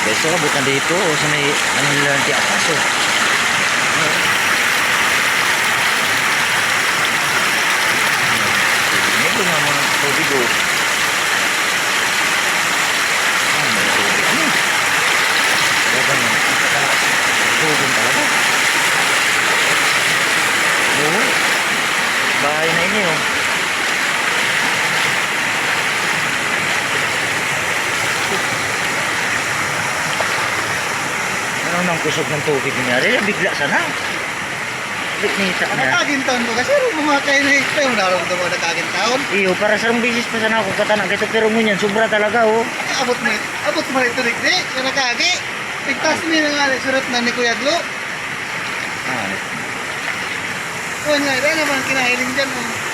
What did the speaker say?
Ito, abot na dito. O, sa may, ano nila ng tiapas, oh. Ito nga mga tubig, oh. Ah, may tubig. Ano? Talaga naman. Tubig talaga. Oo. Bahay na ini, nang kusog ng tubig niya? Rin, bigla sana. Bigla Ano niya. kagintaon ko kasi rin bumakay na ito yung nararamdaman na kagintaon. Iyo, para sa bisis pa sana ako katanak dito pero ngunyan, sobra talaga oh. Abot mo abot mo ito digdi, yung nakagi. Pigtas mo yung nga surat na ni Kuya Glo. Ah, Kuya nga, ito naman kinahiling dyan. oh.